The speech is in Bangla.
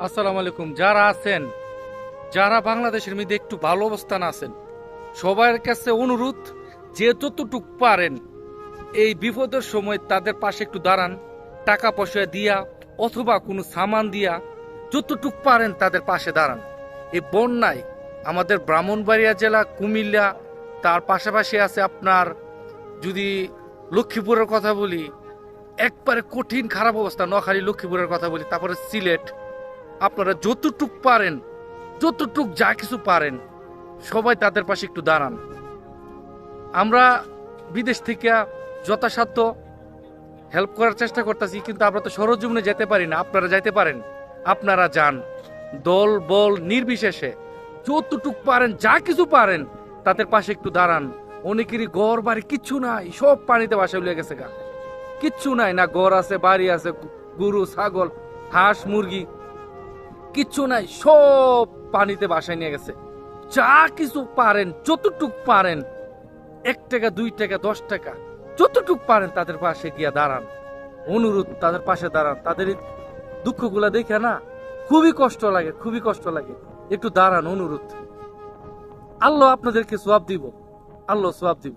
আসসালামু আলাইকুম। যারা আছেন, যারা বাংলাদেশের মধ্যে একটু ভালো অবস্থান আছেন সবার কাছে অনুরোধ, যে যতটুক পারেন, এই বিপদের সময় তাদের পাশে একটু দাঁড়ান, টাকা পয়সা দিয়া অথবা কোনো সামান দিয়া যতটুক পারেন তাদের পাশে দাঁড়ান। এই বন্যায় আমাদের ব্রাহ্মণবাড়িয়া জেলা, কুমিল্লা, তার পাশাপাশি আছে আপনার, যদি লক্ষ্মীপুরের কথা বলি, একবারে কঠিন খারাপ অবস্থা নখালি লক্ষ্মীপুরের কথা বলি, তারপরে সিলেট আপনারা যতটুক পারেন, যতটুক যা কিছু পারেন, সবাই তাদের পাশে একটু দাঁড়ান। আমরা বিদেশ থেকে যথাসাধ্য হেল্প করার চেষ্টা করতেছি, কিন্তু আমরা তো সরজমিনে যেতে পারি না। আপনারা যাইতে পারেন, আপনারা যান। দল, বল, নির্বিশেষে যতটুক পারেন, যা কিছু পারেন, তাদের পাশে একটু দাঁড়ান। অনেকেরই ঘর, বাড়ি কিচ্ছু নাই, সব পানিতে বাসা উলিয়ে গেছে গা। কিচ্ছু নাই না, ঘর আছে, বাড়ি আছে গরু, ছাগল, হাঁস, মুরগি কিচ্ছু নাই, সব পানিতে বাসায় নিয়ে গেছে। যা কিছু পারেন, যতটুক পারেন, এক টাকা, দুই টাকা, দশ টাকা, যতটুক পারেন তাদের পাশে গিয়া দাঁড়ান। অনুরোধ, তাদের পাশে দাঁড়ান। তাদের দুঃখগুলা দেখে না, খুবই কষ্ট লাগে, খুবই কষ্ট লাগে। একটু দাঁড়ান, অনুরোধ। আল্লাহ আপনাদেরকে সোয়াব দিব, আল্লাহ সোয়াব দিব।